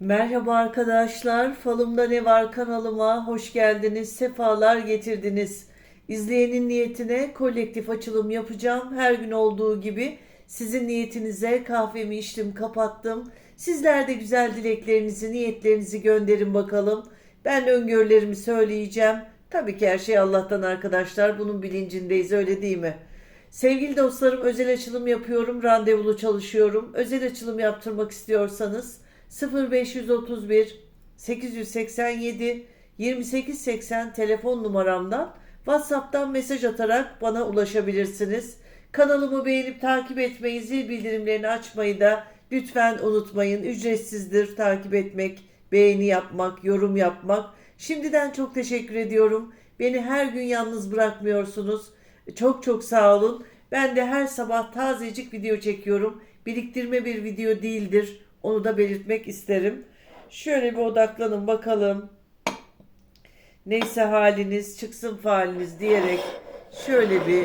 Merhaba arkadaşlar, Falımda Ne Var kanalıma hoş geldiniz, sefalar getirdiniz. İzleyenin niyetine kolektif açılım yapacağım. Her gün olduğu gibi sizin niyetinize kahvemi içtim, kapattım. Sizler de güzel dileklerinizi, niyetlerinizi gönderin bakalım. Ben öngörülerimi söyleyeceğim. Tabii ki her şey Allah'tan arkadaşlar. Bunun bilincindeyiz öyle değil mi? Sevgili dostlarım özel açılım yapıyorum. Randevulu çalışıyorum. Özel açılım yaptırmak istiyorsanız 0531 887 2880 telefon numaramdan WhatsApp'tan mesaj atarak bana ulaşabilirsiniz. Kanalımı beğenip takip etmeyi, zil bildirimlerini açmayı da lütfen unutmayın. Ücretsizdir takip etmek, beğeni yapmak, yorum yapmak. Şimdiden çok teşekkür ediyorum. Beni her gün yalnız bırakmıyorsunuz. Çok çok sağ olun. Ben de her sabah tazecik video çekiyorum. Biriktirme bir video değildir. Onu da belirtmek isterim. Şöyle bir odaklanın bakalım. Neyse haliniz çıksın faliniz diyerek şöyle bir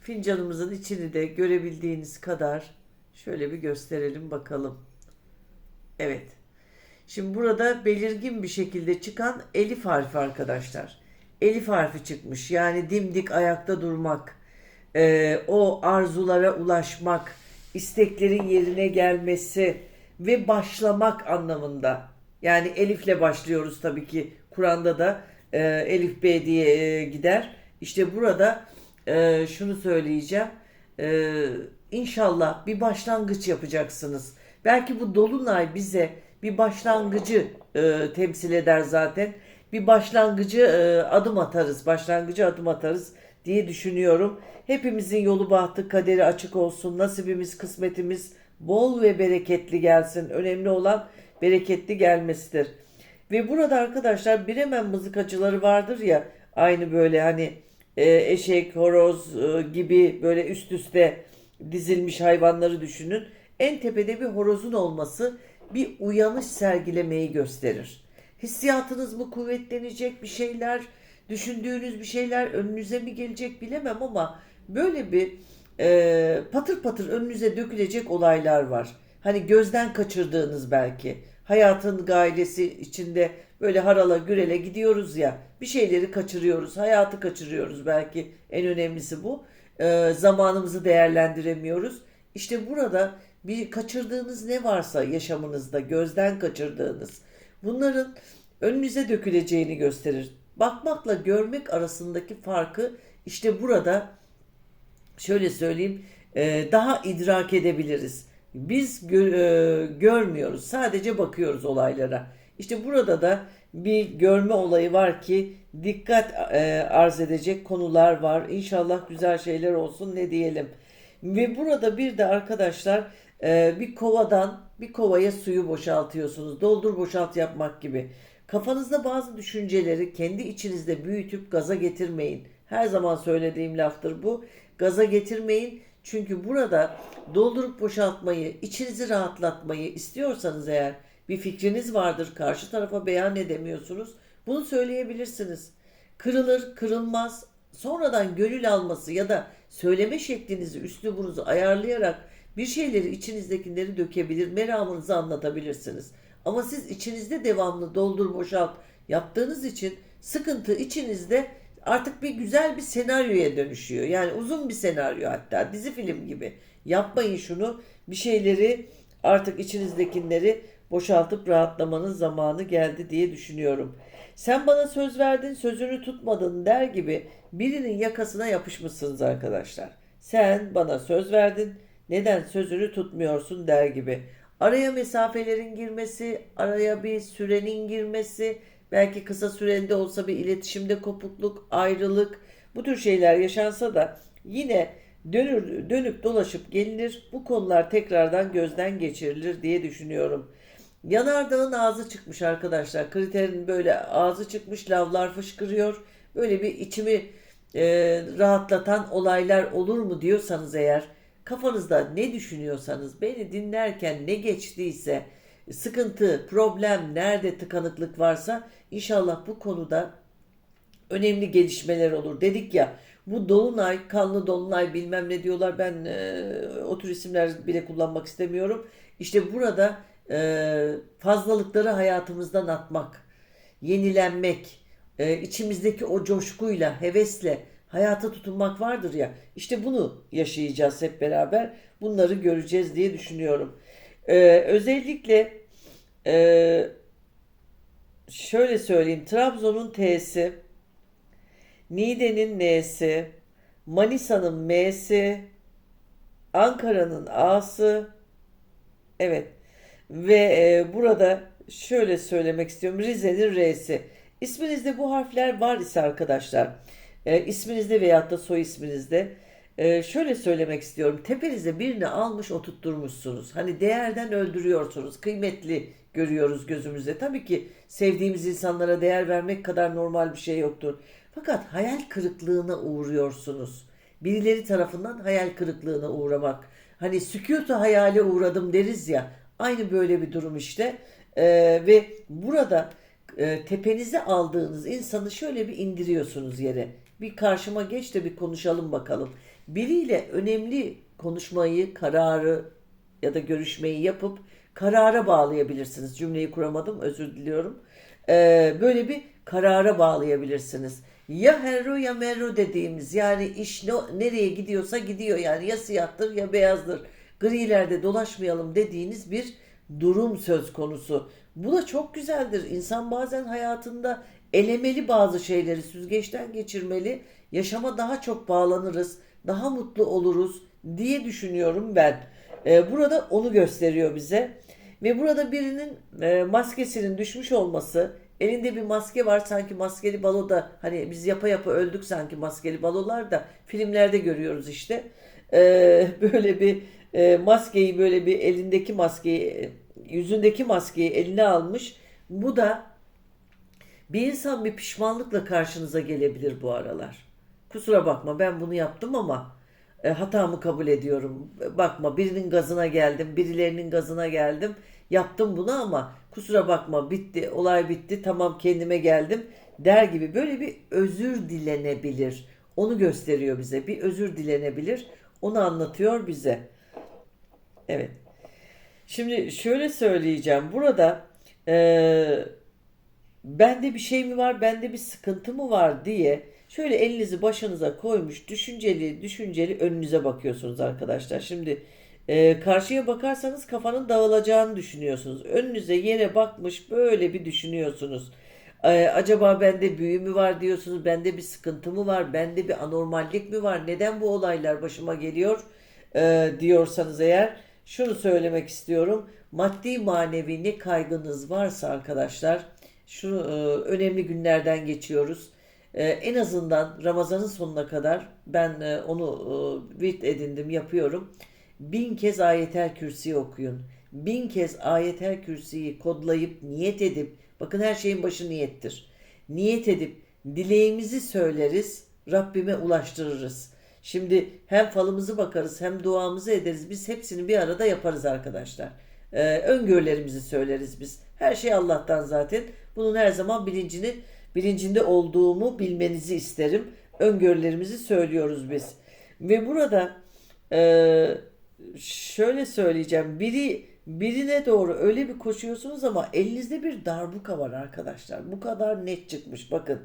fincanımızın içini de görebildiğiniz kadar şöyle bir gösterelim bakalım. Evet. Şimdi burada belirgin bir şekilde çıkan elif harfi arkadaşlar. Elif harfi çıkmış. Yani dimdik ayakta durmak, e, o arzulara ulaşmak, isteklerin yerine gelmesi ve başlamak anlamında. Yani elifle başlıyoruz tabii ki. Kur'an'da da e, elif B diye e, gider. İşte burada e, şunu söyleyeceğim. E, inşallah bir başlangıç yapacaksınız. Belki bu dolunay bize bir başlangıcı e, temsil eder zaten. Bir başlangıcı e, adım atarız, başlangıcı adım atarız diye düşünüyorum. Hepimizin yolu bahtı, kaderi açık olsun. Nasibimiz, kısmetimiz bol ve bereketli gelsin. Önemli olan bereketli gelmesidir. Ve burada arkadaşlar Bremen mızıkacıları vardır ya aynı böyle hani e, eşek, horoz e, gibi böyle üst üste dizilmiş hayvanları düşünün. En tepede bir horozun olması bir uyanış sergilemeyi gösterir. Hissiyatınız mı kuvvetlenecek bir şeyler, düşündüğünüz bir şeyler önünüze mi gelecek bilemem ama böyle bir e, patır patır önünüze dökülecek olaylar var. Hani gözden kaçırdığınız belki. Hayatın gailesi içinde böyle harala gürele gidiyoruz ya bir şeyleri kaçırıyoruz. Hayatı kaçırıyoruz belki en önemlisi bu. E, zamanımızı değerlendiremiyoruz. İşte burada bir kaçırdığınız ne varsa yaşamınızda gözden kaçırdığınız bunların önünüze döküleceğini gösterir. Bakmakla görmek arasındaki farkı işte burada şöyle söyleyeyim e, daha idrak edebiliriz. Biz e, görmüyoruz sadece bakıyoruz olaylara. İşte burada da bir görme olayı var ki dikkat e, arz edecek konular var. İnşallah güzel şeyler olsun ne diyelim. Ve burada bir de arkadaşlar e, bir kovadan bir kovaya suyu boşaltıyorsunuz. Doldur boşalt yapmak gibi. Kafanızda bazı düşünceleri kendi içinizde büyütüp gaza getirmeyin. Her zaman söylediğim laftır bu. Gaza getirmeyin. Çünkü burada doldurup boşaltmayı, içinizi rahatlatmayı istiyorsanız eğer bir fikriniz vardır, karşı tarafa beyan edemiyorsunuz. Bunu söyleyebilirsiniz. Kırılır, kırılmaz. Sonradan gönül alması ya da söyleme şeklinizi, üslubunuzu ayarlayarak bir şeyleri içinizdekileri dökebilir, meramınızı anlatabilirsiniz. Ama siz içinizde devamlı doldur boşalt yaptığınız için sıkıntı içinizde artık bir güzel bir senaryoya dönüşüyor. Yani uzun bir senaryo hatta dizi film gibi. Yapmayın şunu. Bir şeyleri artık içinizdekileri boşaltıp rahatlamanın zamanı geldi diye düşünüyorum. Sen bana söz verdin, sözünü tutmadın der gibi birinin yakasına yapışmışsınız arkadaşlar. Sen bana söz verdin, neden sözünü tutmuyorsun der gibi. Araya mesafelerin girmesi, araya bir sürenin girmesi, belki kısa süreli de olsa bir iletişimde kopukluk, ayrılık bu tür şeyler yaşansa da yine dönür, dönüp dolaşıp gelinir. Bu konular tekrardan gözden geçirilir diye düşünüyorum. Yanardağın ağzı çıkmış arkadaşlar. Kriterin böyle ağzı çıkmış lavlar fışkırıyor. Böyle bir içimi e, rahatlatan olaylar olur mu diyorsanız eğer kafanızda ne düşünüyorsanız beni dinlerken ne geçtiyse sıkıntı, problem, nerede tıkanıklık varsa inşallah bu konuda önemli gelişmeler olur. Dedik ya bu dolunay, kanlı dolunay bilmem ne diyorlar. Ben e, o tür isimler bile kullanmak istemiyorum. İşte burada e, fazlalıkları hayatımızdan atmak, yenilenmek, e, içimizdeki o coşkuyla, hevesle hayata tutunmak vardır ya. İşte bunu yaşayacağız hep beraber. Bunları göreceğiz diye düşünüyorum. E, özellikle e, şöyle söyleyeyim. Trabzon'un T'si, Niğde'nin N'si, Manisa'nın M'si, Ankara'nın A'sı, evet ve e, burada şöyle söylemek istiyorum Rize'nin R'si. İsminizde bu harfler var ise arkadaşlar, e, isminizde veyahut da soy isminizde e, şöyle söylemek istiyorum. Tepenize birini almış oturtturmuşsunuz. Hani değerden öldürüyorsunuz. Kıymetli görüyoruz gözümüzde. Tabii ki sevdiğimiz insanlara değer vermek kadar normal bir şey yoktur. Fakat hayal kırıklığına uğruyorsunuz. Birileri tarafından hayal kırıklığına uğramak. Hani sükutu hayale uğradım deriz ya. Aynı böyle bir durum işte. Ee, ve burada e, tepenize aldığınız insanı şöyle bir indiriyorsunuz yere. Bir karşıma geç de bir konuşalım bakalım. Biriyle önemli konuşmayı, kararı ya da görüşmeyi yapıp karara bağlayabilirsiniz. Cümleyi kuramadım, özür diliyorum. Ee, böyle bir karara bağlayabilirsiniz. Ya herro ya merro dediğimiz yani iş ne, nereye gidiyorsa gidiyor yani ya siyahtır ya beyazdır. Grilerde dolaşmayalım dediğiniz bir durum söz konusu. Bu da çok güzeldir. İnsan bazen hayatında elemeli bazı şeyleri süzgeçten geçirmeli. Yaşama daha çok bağlanırız, daha mutlu oluruz diye düşünüyorum ben. Ee, burada onu gösteriyor bize. Ve burada birinin e, maskesinin düşmüş olması, elinde bir maske var sanki maskeli baloda hani biz yapa yapa öldük sanki maskeli balolar da filmlerde görüyoruz işte. Ee, böyle bir e, maskeyi böyle bir elindeki maskeyi yüzündeki maskeyi eline almış. Bu da bir insan bir pişmanlıkla karşınıza gelebilir bu aralar. Kusura bakma ben bunu yaptım ama e, hatamı kabul ediyorum. Bakma birinin gazına geldim, birilerinin gazına geldim. Yaptım bunu ama kusura bakma bitti, olay bitti, tamam kendime geldim der gibi böyle bir özür dilenebilir. Onu gösteriyor bize. Bir özür dilenebilir. Onu anlatıyor bize. Evet. Şimdi şöyle söyleyeceğim. Burada e, bende bir şey mi var, bende bir sıkıntı mı var diye şöyle elinizi başınıza koymuş düşünceli düşünceli önünüze bakıyorsunuz arkadaşlar. Şimdi e, karşıya bakarsanız kafanın dağılacağını düşünüyorsunuz. Önünüze yere bakmış böyle bir düşünüyorsunuz. E, acaba bende büyü mü var diyorsunuz, bende bir sıkıntı mı var, bende bir anormallik mi var, neden bu olaylar başıma geliyor e, diyorsanız eğer şunu söylemek istiyorum. Maddi manevi ne kaygınız varsa arkadaşlar şu e, önemli günlerden geçiyoruz. E, en azından Ramazan'ın sonuna kadar ben e, onu bit edindim yapıyorum. Bin kez ayetel kürsiyi okuyun. Bin kez ayetel kürsiyi kodlayıp niyet edip bakın her şeyin başı niyettir. Niyet edip dileğimizi söyleriz Rabbime ulaştırırız. Şimdi hem falımızı bakarız hem duamızı ederiz. Biz hepsini bir arada yaparız arkadaşlar. Ee, öngörülerimizi söyleriz biz. Her şey Allah'tan zaten. Bunun her zaman bilincini bilincinde olduğumu bilmenizi isterim. Öngörülerimizi söylüyoruz biz. Ve burada e, şöyle söyleyeceğim. Biri birine doğru öyle bir koşuyorsunuz ama elinizde bir darbuka var arkadaşlar. Bu kadar net çıkmış. Bakın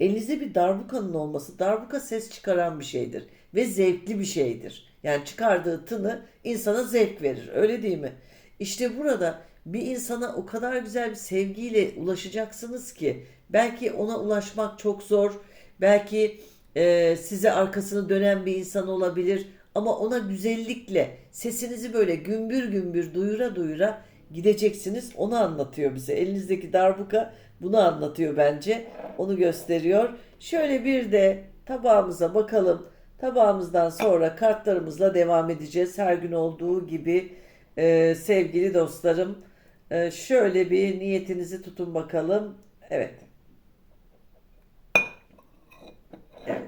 elinizde bir darbukanın olması darbuka ses çıkaran bir şeydir ve zevkli bir şeydir. Yani çıkardığı tını insana zevk verir. Öyle değil mi? İşte burada bir insana o kadar güzel bir sevgiyle ulaşacaksınız ki belki ona ulaşmak çok zor. Belki e, size arkasını dönen bir insan olabilir ama ona güzellikle sesinizi böyle gümbür gümbür duyura duyura gideceksiniz. Onu anlatıyor bize. Elinizdeki darbuka bunu anlatıyor bence. Onu gösteriyor. Şöyle bir de tabağımıza bakalım. Tabağımızdan sonra kartlarımızla devam edeceğiz. Her gün olduğu gibi e, sevgili dostlarım. E, şöyle bir niyetinizi tutun bakalım. Evet. Evet.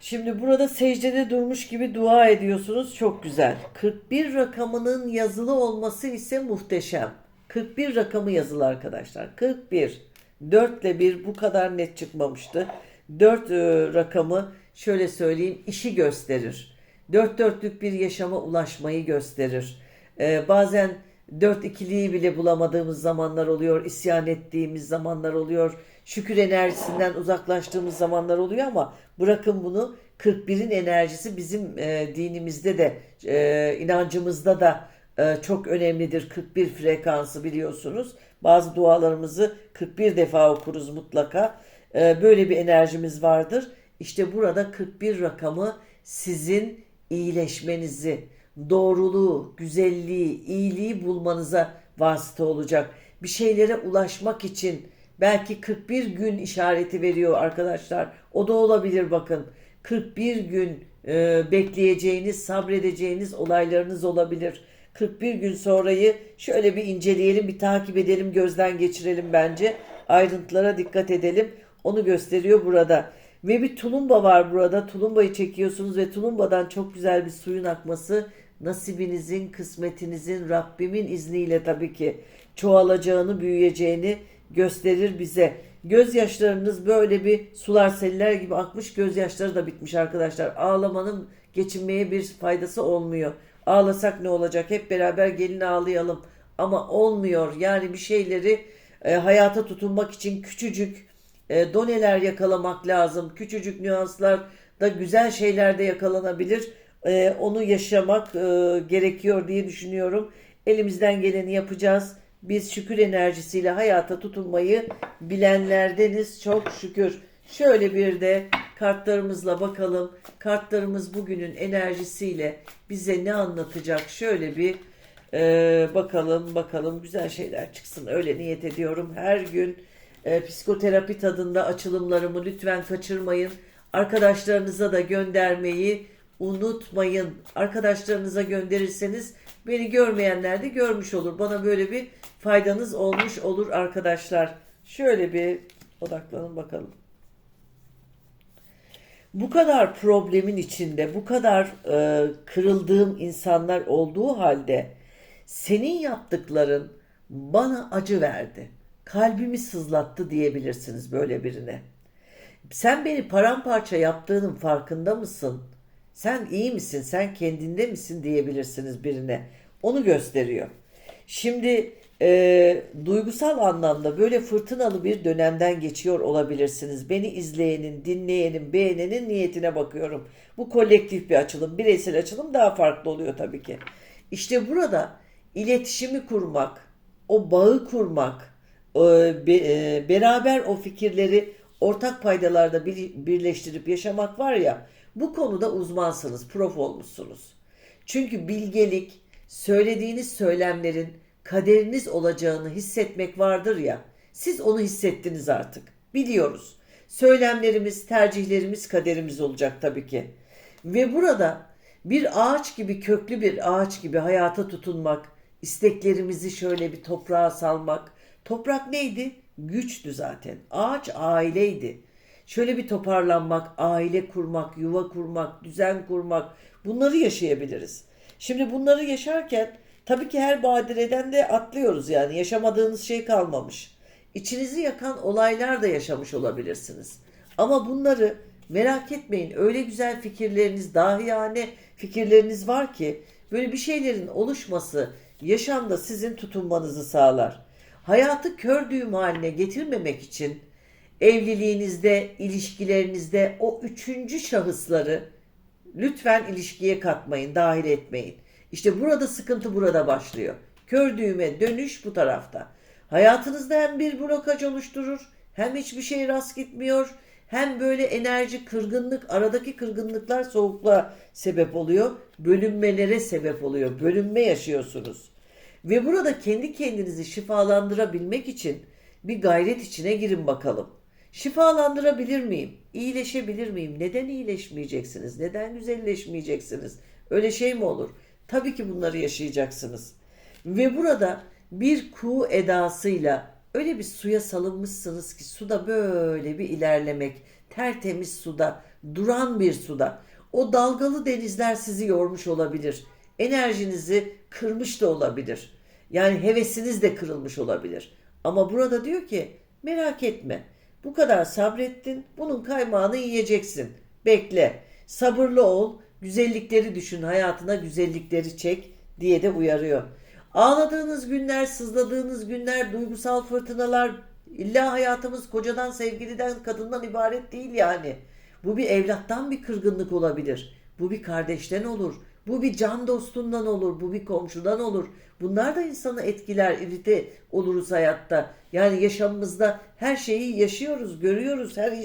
Şimdi burada secdede durmuş gibi dua ediyorsunuz. Çok güzel. 41 rakamının yazılı olması ise muhteşem. 41 rakamı yazılı arkadaşlar. 41. 4 ile 1 bu kadar net çıkmamıştı. 4 e, rakamı şöyle söyleyeyim işi gösterir. Dört dörtlük bir yaşama ulaşmayı gösterir. Ee, bazen dört ikiliyi bile bulamadığımız zamanlar oluyor, isyan ettiğimiz zamanlar oluyor, şükür enerjisinden uzaklaştığımız zamanlar oluyor ama bırakın bunu 41'in enerjisi bizim e, dinimizde de e, inancımızda da e, çok önemlidir. 41 frekansı biliyorsunuz. Bazı dualarımızı 41 defa okuruz mutlaka. E, böyle bir enerjimiz vardır. İşte burada 41 rakamı sizin iyileşmenizi, doğruluğu, güzelliği, iyiliği bulmanıza vasıta olacak. Bir şeylere ulaşmak için belki 41 gün işareti veriyor arkadaşlar. O da olabilir bakın. 41 gün e, bekleyeceğiniz, sabredeceğiniz olaylarınız olabilir. 41 gün sonrayı şöyle bir inceleyelim, bir takip edelim, gözden geçirelim bence. Ayrıntılara dikkat edelim. Onu gösteriyor burada. Ve bir tulumba var burada. Tulumbayı çekiyorsunuz ve tulumbadan çok güzel bir suyun akması nasibinizin, kısmetinizin, Rabbimin izniyle tabii ki çoğalacağını, büyüyeceğini gösterir bize. Gözyaşlarınız böyle bir sular seller gibi akmış, gözyaşları da bitmiş arkadaşlar. Ağlamanın geçinmeye bir faydası olmuyor. Ağlasak ne olacak? Hep beraber gelin ağlayalım. Ama olmuyor. Yani bir şeyleri e, hayata tutunmak için küçücük e, doneler yakalamak lazım. Küçücük nüanslar da güzel şeyler de yakalanabilir. E, onu yaşamak e, gerekiyor diye düşünüyorum. Elimizden geleni yapacağız. Biz şükür enerjisiyle hayata tutunmayı bilenlerdeniz çok şükür. Şöyle bir de kartlarımızla bakalım. Kartlarımız bugünün enerjisiyle bize ne anlatacak? Şöyle bir e, bakalım bakalım güzel şeyler çıksın. Öyle niyet ediyorum. Her gün e, psikoterapi tadında açılımlarımı lütfen kaçırmayın. Arkadaşlarınıza da göndermeyi unutmayın. Arkadaşlarınıza gönderirseniz beni görmeyenler de görmüş olur. Bana böyle bir faydanız olmuş olur arkadaşlar. Şöyle bir odaklanın bakalım. Bu kadar problemin içinde, bu kadar e, kırıldığım insanlar olduğu halde senin yaptıkların bana acı verdi. Kalbimi sızlattı diyebilirsiniz böyle birine. Sen beni paramparça yaptığının farkında mısın? Sen iyi misin? Sen kendinde misin diyebilirsiniz birine. Onu gösteriyor. Şimdi e, duygusal anlamda böyle fırtınalı bir dönemden geçiyor olabilirsiniz. Beni izleyenin, dinleyenin, beğenenin niyetine bakıyorum. Bu kolektif bir açılım, bireysel açılım daha farklı oluyor tabii ki. İşte burada iletişimi kurmak, o bağı kurmak, e, e, beraber o fikirleri ortak paydalarda bir- birleştirip yaşamak var ya, bu konuda uzmansınız, prof olmuşsunuz. Çünkü bilgelik, söylediğiniz söylemlerin kaderiniz olacağını hissetmek vardır ya. Siz onu hissettiniz artık. Biliyoruz. Söylemlerimiz, tercihlerimiz kaderimiz olacak tabii ki. Ve burada bir ağaç gibi köklü bir ağaç gibi hayata tutunmak, isteklerimizi şöyle bir toprağa salmak. Toprak neydi? Güçtü zaten. Ağaç aileydi. Şöyle bir toparlanmak, aile kurmak, yuva kurmak, düzen kurmak bunları yaşayabiliriz. Şimdi bunları yaşarken tabii ki her badireden de atlıyoruz yani yaşamadığınız şey kalmamış. İçinizi yakan olaylar da yaşamış olabilirsiniz. Ama bunları merak etmeyin öyle güzel fikirleriniz, dahiyane fikirleriniz var ki böyle bir şeylerin oluşması yaşamda sizin tutunmanızı sağlar. Hayatı kör düğüm haline getirmemek için evliliğinizde, ilişkilerinizde o üçüncü şahısları lütfen ilişkiye katmayın, dahil etmeyin. İşte burada sıkıntı burada başlıyor. Kör düğüme dönüş bu tarafta. Hayatınızda hem bir blokaj oluşturur, hem hiçbir şey rast gitmiyor, hem böyle enerji, kırgınlık, aradaki kırgınlıklar soğukluğa sebep oluyor, bölünmelere sebep oluyor, bölünme yaşıyorsunuz. Ve burada kendi kendinizi şifalandırabilmek için bir gayret içine girin bakalım. Şifalandırabilir miyim? İyileşebilir miyim? Neden iyileşmeyeceksiniz? Neden güzelleşmeyeceksiniz? Öyle şey mi olur? Tabii ki bunları yaşayacaksınız. Ve burada bir kuğu edasıyla öyle bir suya salınmışsınız ki suda böyle bir ilerlemek, tertemiz suda, duran bir suda. O dalgalı denizler sizi yormuş olabilir. Enerjinizi kırmış da olabilir. Yani hevesiniz de kırılmış olabilir. Ama burada diyor ki merak etme. Bu kadar sabrettin. Bunun kaymağını yiyeceksin. Bekle. Sabırlı ol. Güzellikleri düşün. Hayatına güzellikleri çek. diye de uyarıyor. Ağladığınız günler, sızladığınız günler, duygusal fırtınalar illa hayatımız kocadan, sevgiliden, kadından ibaret değil yani. Bu bir evlattan bir kırgınlık olabilir. Bu bir kardeşten olur. Bu bir can dostundan olur. Bu bir komşudan olur. Bunlar da insanı etkiler, irite oluruz hayatta. Yani yaşamımızda her şeyi yaşıyoruz, görüyoruz. Her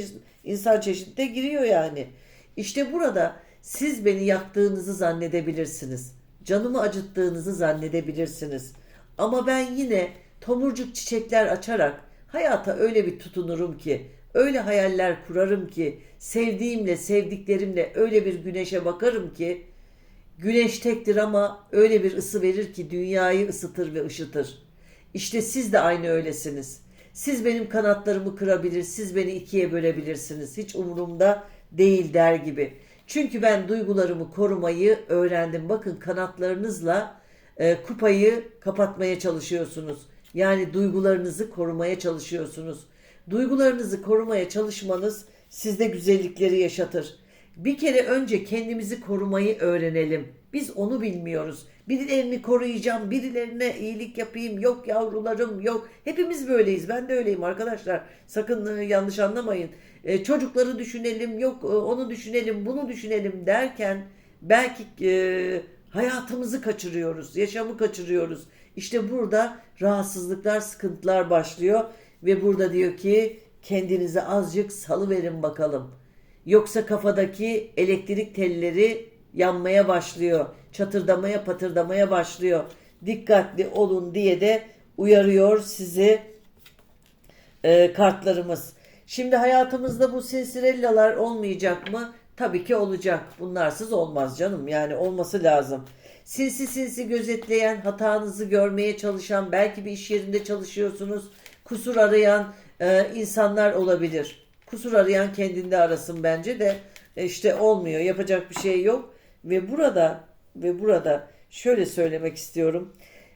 insan çeşitte giriyor yani. İşte burada siz beni yaktığınızı zannedebilirsiniz. Canımı acıttığınızı zannedebilirsiniz. Ama ben yine tomurcuk çiçekler açarak hayata öyle bir tutunurum ki, öyle hayaller kurarım ki, sevdiğimle, sevdiklerimle öyle bir güneşe bakarım ki, güneş tektir ama öyle bir ısı verir ki dünyayı ısıtır ve ışıtır. İşte siz de aynı öylesiniz. Siz benim kanatlarımı kırabilir, siz beni ikiye bölebilirsiniz. Hiç umurumda değil der gibi. Çünkü ben duygularımı korumayı öğrendim. Bakın kanatlarınızla e, kupayı kapatmaya çalışıyorsunuz. Yani duygularınızı korumaya çalışıyorsunuz. Duygularınızı korumaya çalışmanız sizde güzellikleri yaşatır. Bir kere önce kendimizi korumayı öğrenelim. Biz onu bilmiyoruz. Birilerini koruyacağım, birilerine iyilik yapayım, yok yavrularım, yok. Hepimiz böyleyiz. Ben de öyleyim arkadaşlar. Sakın e, yanlış anlamayın. E, çocukları düşünelim, yok e, onu düşünelim, bunu düşünelim derken belki e, hayatımızı kaçırıyoruz, yaşamı kaçırıyoruz. İşte burada rahatsızlıklar, sıkıntılar başlıyor ve burada diyor ki kendinize azıcık salıverin bakalım. Yoksa kafadaki elektrik telleri yanmaya başlıyor. Çatırdamaya patırdamaya başlıyor. Dikkatli olun diye de uyarıyor sizi e, kartlarımız. Şimdi hayatımızda bu sinsirellalar olmayacak mı? Tabii ki olacak. Bunlarsız olmaz canım. Yani olması lazım. Sinsi sinsi gözetleyen, hatanızı görmeye çalışan, belki bir iş yerinde çalışıyorsunuz, kusur arayan e, insanlar olabilir. Kusur arayan kendinde arasın bence de e, işte olmuyor. Yapacak bir şey yok. Ve burada ve burada şöyle söylemek istiyorum.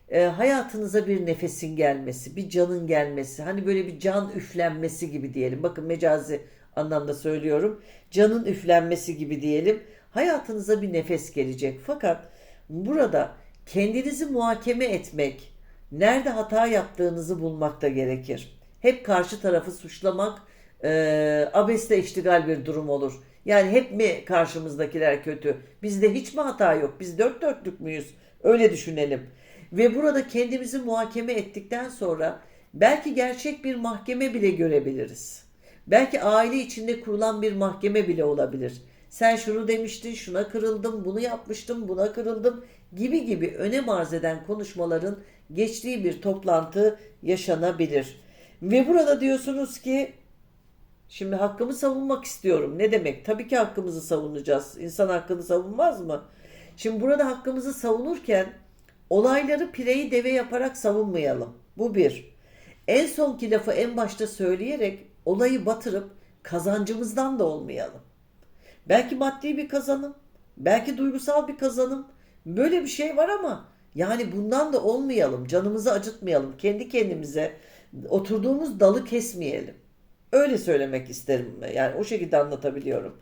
E, hayatınıza bir nefesin gelmesi, bir canın gelmesi, hani böyle bir can üflenmesi gibi diyelim. Bakın mecazi anlamda söylüyorum. Canın üflenmesi gibi diyelim. Hayatınıza bir nefes gelecek. Fakat burada kendinizi muhakeme etmek, nerede hata yaptığınızı bulmak da gerekir. Hep karşı tarafı suçlamak e, abesle iştigal bir durum olur. Yani hep mi karşımızdakiler kötü? Bizde hiç mi hata yok? Biz dört dörtlük müyüz? Öyle düşünelim. Ve burada kendimizi muhakeme ettikten sonra belki gerçek bir mahkeme bile görebiliriz. Belki aile içinde kurulan bir mahkeme bile olabilir. Sen şunu demiştin, şuna kırıldım, bunu yapmıştım, buna kırıldım gibi gibi önem arz eden konuşmaların geçtiği bir toplantı yaşanabilir. Ve burada diyorsunuz ki Şimdi hakkımı savunmak istiyorum. Ne demek? Tabii ki hakkımızı savunacağız. İnsan hakkını savunmaz mı? Şimdi burada hakkımızı savunurken olayları pireyi deve yaparak savunmayalım. Bu bir. En sonki lafı en başta söyleyerek olayı batırıp kazancımızdan da olmayalım. Belki maddi bir kazanım, belki duygusal bir kazanım. Böyle bir şey var ama yani bundan da olmayalım. Canımızı acıtmayalım. Kendi kendimize oturduğumuz dalı kesmeyelim. Öyle söylemek isterim. Yani o şekilde anlatabiliyorum.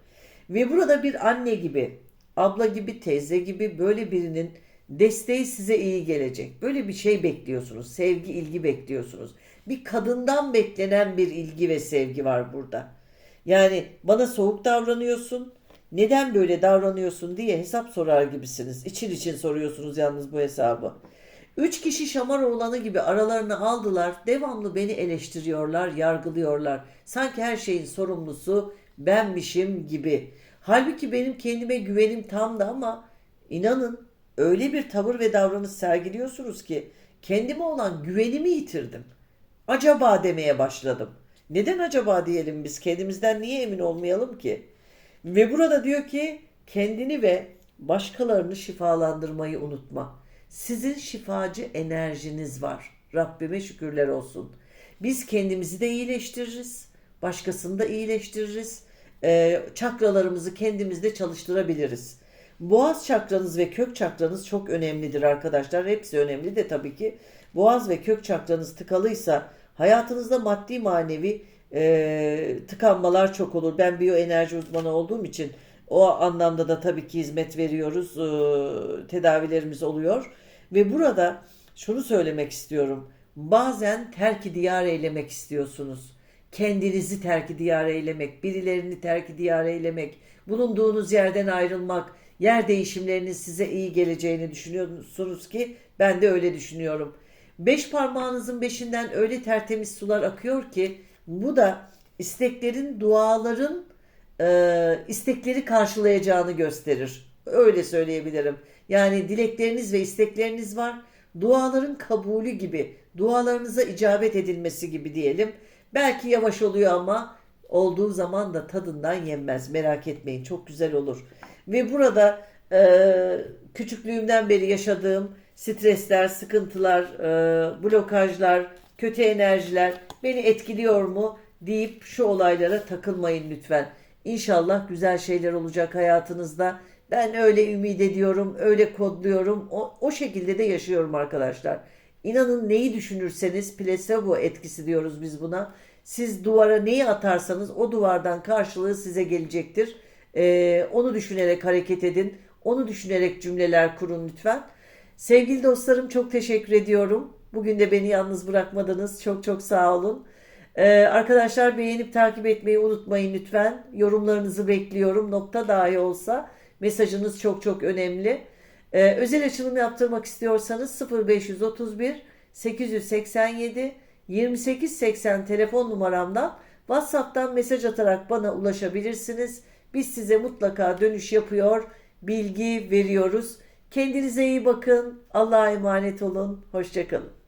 Ve burada bir anne gibi, abla gibi, teyze gibi böyle birinin desteği size iyi gelecek. Böyle bir şey bekliyorsunuz. Sevgi, ilgi bekliyorsunuz. Bir kadından beklenen bir ilgi ve sevgi var burada. Yani bana soğuk davranıyorsun. Neden böyle davranıyorsun diye hesap sorar gibisiniz. İçin için soruyorsunuz yalnız bu hesabı. Üç kişi şamar oğlanı gibi aralarını aldılar. Devamlı beni eleştiriyorlar, yargılıyorlar. Sanki her şeyin sorumlusu benmişim gibi. Halbuki benim kendime güvenim tamdı ama inanın öyle bir tavır ve davranış sergiliyorsunuz ki kendime olan güvenimi yitirdim. Acaba demeye başladım. Neden acaba diyelim biz kendimizden niye emin olmayalım ki? Ve burada diyor ki kendini ve başkalarını şifalandırmayı unutma. Sizin şifacı enerjiniz var. Rabbime şükürler olsun. Biz kendimizi de iyileştiririz. Başkasını da iyileştiririz. Ee, çakralarımızı kendimizde çalıştırabiliriz. Boğaz çakranız ve kök çakranız çok önemlidir arkadaşlar. Hepsi önemli de tabii ki. Boğaz ve kök çakranız tıkalıysa hayatınızda maddi manevi e, tıkanmalar çok olur. Ben biyoenerji uzmanı olduğum için O anlamda da tabii ki hizmet veriyoruz. Ee, tedavilerimiz oluyor. Ve burada şunu söylemek istiyorum. Bazen terki diyar eylemek istiyorsunuz. Kendinizi terki diyar eylemek, birilerini terki diyar eylemek, bulunduğunuz yerden ayrılmak, yer değişimlerinin size iyi geleceğini düşünüyorsunuz ki ben de öyle düşünüyorum. Beş parmağınızın beşinden öyle tertemiz sular akıyor ki bu da isteklerin, duaların e, istekleri karşılayacağını gösterir. Öyle söyleyebilirim. Yani dilekleriniz ve istekleriniz var. Duaların kabulü gibi, dualarınıza icabet edilmesi gibi diyelim. Belki yavaş oluyor ama olduğu zaman da tadından yenmez. Merak etmeyin çok güzel olur. Ve burada e, küçüklüğümden beri yaşadığım stresler, sıkıntılar, e, blokajlar, kötü enerjiler beni etkiliyor mu deyip şu olaylara takılmayın lütfen. İnşallah güzel şeyler olacak hayatınızda. Ben öyle ümit ediyorum, öyle kodluyorum. O, o şekilde de yaşıyorum arkadaşlar. İnanın neyi düşünürseniz plasebo etkisi diyoruz biz buna. Siz duvara neyi atarsanız o duvardan karşılığı size gelecektir. Ee, onu düşünerek hareket edin. Onu düşünerek cümleler kurun lütfen. Sevgili dostlarım çok teşekkür ediyorum. Bugün de beni yalnız bırakmadınız. Çok çok sağ olun. Ee, arkadaşlar beğenip takip etmeyi unutmayın lütfen. Yorumlarınızı bekliyorum. Nokta dahi olsa mesajınız çok çok önemli. Ee, özel açılım yaptırmak istiyorsanız 0531 887 2880 telefon numaramdan WhatsApp'tan mesaj atarak bana ulaşabilirsiniz. Biz size mutlaka dönüş yapıyor, bilgi veriyoruz. Kendinize iyi bakın. Allah'a emanet olun. Hoşçakalın.